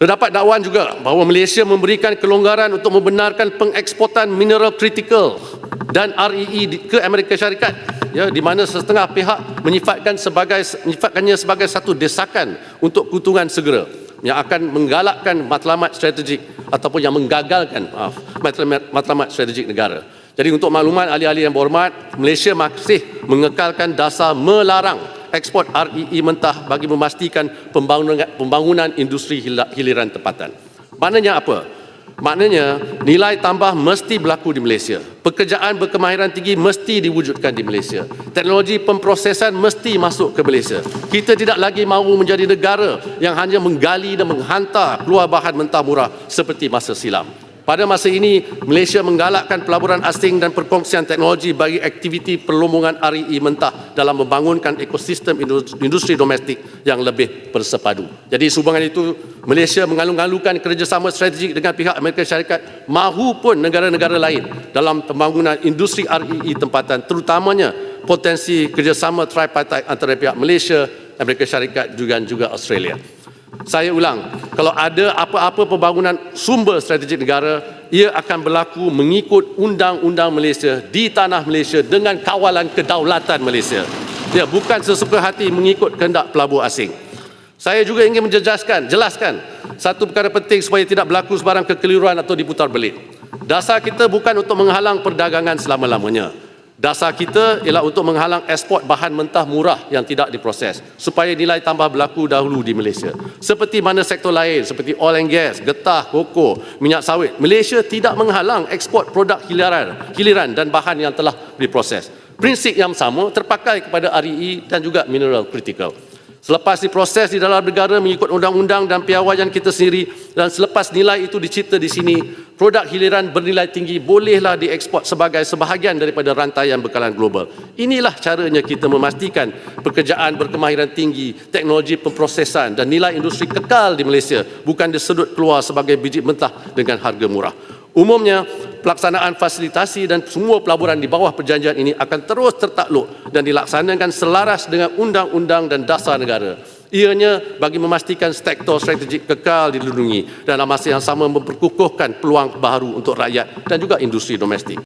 Terdapat dakwaan juga bahawa Malaysia memberikan kelonggaran untuk membenarkan pengeksportan mineral kritikal dan REE di- ke Amerika Syarikat ya di mana setengah pihak menyifatkan sebagai menyifatkannya sebagai satu desakan untuk keuntungan segera yang akan menggalakkan matlamat strategik ataupun yang menggagalkan maaf matlamat, matlamat strategik negara. Jadi untuk makluman ahli-ahli yang berhormat, Malaysia masih mengekalkan dasar melarang ekspor REE mentah bagi memastikan pembangunan, pembangunan industri hiliran tempatan. Maknanya apa? Maknanya nilai tambah mesti berlaku di Malaysia. Pekerjaan berkemahiran tinggi mesti diwujudkan di Malaysia. Teknologi pemprosesan mesti masuk ke Malaysia. Kita tidak lagi mahu menjadi negara yang hanya menggali dan menghantar keluar bahan mentah murah seperti masa silam. Pada masa ini, Malaysia menggalakkan pelaburan asing dan perkongsian teknologi bagi aktiviti perlombongan REE mentah dalam membangunkan ekosistem industri, domestik yang lebih bersepadu. Jadi sehubungan itu, Malaysia mengalung-alungkan kerjasama strategik dengan pihak Amerika Syarikat mahupun negara-negara lain dalam pembangunan industri REE tempatan terutamanya potensi kerjasama tripartite antara pihak Malaysia, Amerika Syarikat juga juga Australia. Saya ulang, kalau ada apa-apa pembangunan sumber strategik negara, ia akan berlaku mengikut undang-undang Malaysia di tanah Malaysia dengan kawalan kedaulatan Malaysia. Ya, bukan sesuka hati mengikut kehendak pelabur asing. Saya juga ingin menjelaskan, jelaskan satu perkara penting supaya tidak berlaku sebarang kekeliruan atau diputar belit. Dasar kita bukan untuk menghalang perdagangan selama-lamanya. Dasar kita ialah untuk menghalang ekspor bahan mentah murah yang tidak diproses supaya nilai tambah berlaku dahulu di Malaysia. Seperti mana sektor lain seperti oil and gas, getah, koko, minyak sawit, Malaysia tidak menghalang ekspor produk hiliran, hiliran dan bahan yang telah diproses. Prinsip yang sama terpakai kepada REE dan juga mineral kritikal. Selepas diproses di dalam negara mengikut undang-undang dan piawaian kita sendiri dan selepas nilai itu dicipta di sini, produk hiliran bernilai tinggi bolehlah diekspor sebagai sebahagian daripada rantaian bekalan global. Inilah caranya kita memastikan pekerjaan berkemahiran tinggi, teknologi pemprosesan dan nilai industri kekal di Malaysia bukan disedut keluar sebagai biji mentah dengan harga murah. Umumnya, pelaksanaan fasilitasi dan semua pelaburan di bawah perjanjian ini akan terus tertakluk dan dilaksanakan selaras dengan undang-undang dan dasar negara. Ianya bagi memastikan sektor strategik kekal dilindungi dan dalam masa yang sama memperkukuhkan peluang baru untuk rakyat dan juga industri domestik.